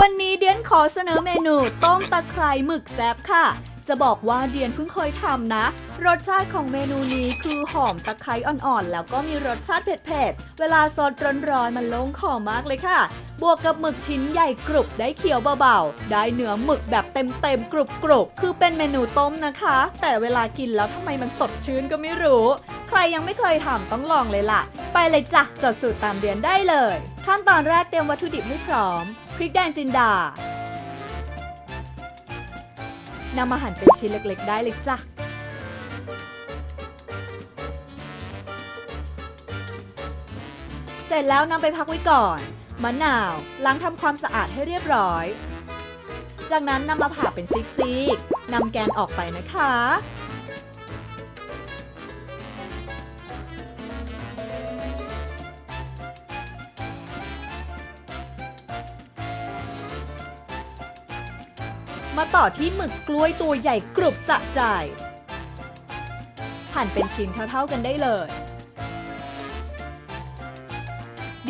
วันนี้เดียนขอเสนอเมนูต้มตะไคร้หมึกแซบค่ะ จะบอกว่าเดียนเพิ่งเคยทำนะ รสชาติของเมนูนี้คือหอมตะไคร้อ่อนๆ แล้วก็มีรสชาติเผ็ดๆ เวลาสดร้อนๆมันลงคอมากเลยค่ะ บวกกับหมึกชิ้นใหญ่กรุบได้เคี้ยวเบาๆ ได้เนื้อหมึกแบบเต็มๆกรุบๆ คือเป็นเมนูต้มนะคะ แต่เวลากินแล้วทำไมมันสดชื่นก็ไม่รู้ ใครยังไม่เคยทำต้องลองเลยล่ะ ไปเลยจ้ะจดสูตรตามเรียนได้เลย ขั้นตอนแรกเตรียมวัตถุดิบให้พร้อม พริกแดงจินดานำมาหั่นเป็นชิ้นเล็กๆ ได้เลยจ้ะเสร็จแล้วนำไปพักไว้ก่อน มะนาวล้างทำความสะอาดให้เรียบร้อย จากนั้นนำมาผ่าเป็นซิกๆนำแกนออกไปนะคะ มาต่อที่หมึกกล้วยตัวใหญ่กรุบสะใจ หั่นเป็นชิ้นเท่าๆกันได้เลย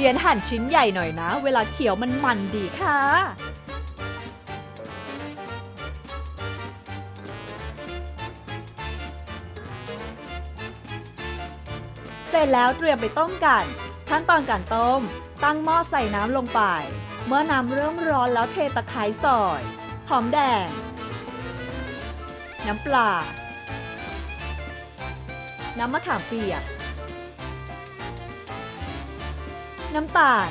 เดียนหั่นชิ้นใหญ่หน่อยนะ เวลาเคี้ยวมันมันดีค่ะ เสร็จแล้วเตรียมไปต้มกัน ขั้นตอนการต้ม ตั้งหม้อใส่น้ำลงไป เมื่อน้ำเริ่มร้อนแล้วเทตะไคร้ซอย หอมแดง น้ำปลา น้ำมะขามเปียก น้ำตาล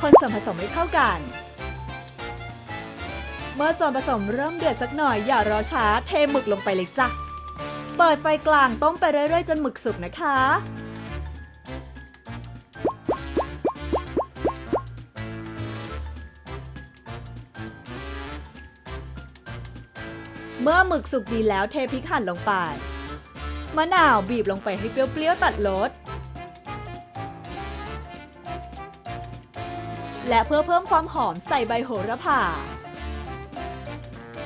คนส่วนผสมให้เข้ากัน เมื่อส่วนผสมเริ่มเดือดสักหน่อยอย่ารอช้าเทหมึกลงไปเลยจ้ะ เปิดไฟกลางต้มไปเรื่อยๆ จนหมึกสุกนะคะ เมื่อหมึกสุกดีแล้วเทพริกหั่นลงไป มะนาวบีบลงไปให้เปรี้ยวๆตัดรส และเพื่อเพิ่มความหอมใส่ใบโหระพา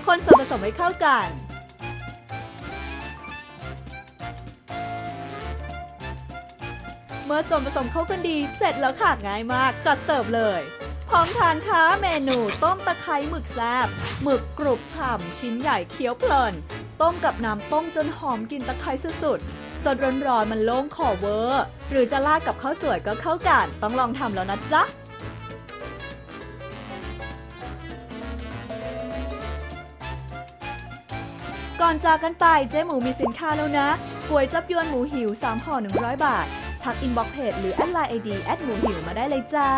คนส่วนผสมให้เข้ากัน เมื่อส่วนผสมเข้ากันดีเสร็จแล้วค่ะง่ายมาก จัดเสิร์ฟเลย พร้อมทานค่ะเมนูต้มตะไคร้หมึกแซบหมึกกรุบฉ่ำชิ้นใหญ่เคี้ยวเพลิน ต้มกับน้ำต้มจนหอมกลินตะไคร้สุดๆสดร้อนๆมันโล่งคอเวอร์ หรือจะราดกับข้าวสวยก็เข้ากัน ต้องลองทำแล้วนะจ๊ะ ก่อนจากกันไปเจ๊หมูมีสินค้าแล้วนะก๋วยจับยวนหมูหิว3ห่อ100 บาท ทักอินบ็อกเพจหรือแอดไลน์ไอดีแอดหมูหิวมาได้เลยจ้า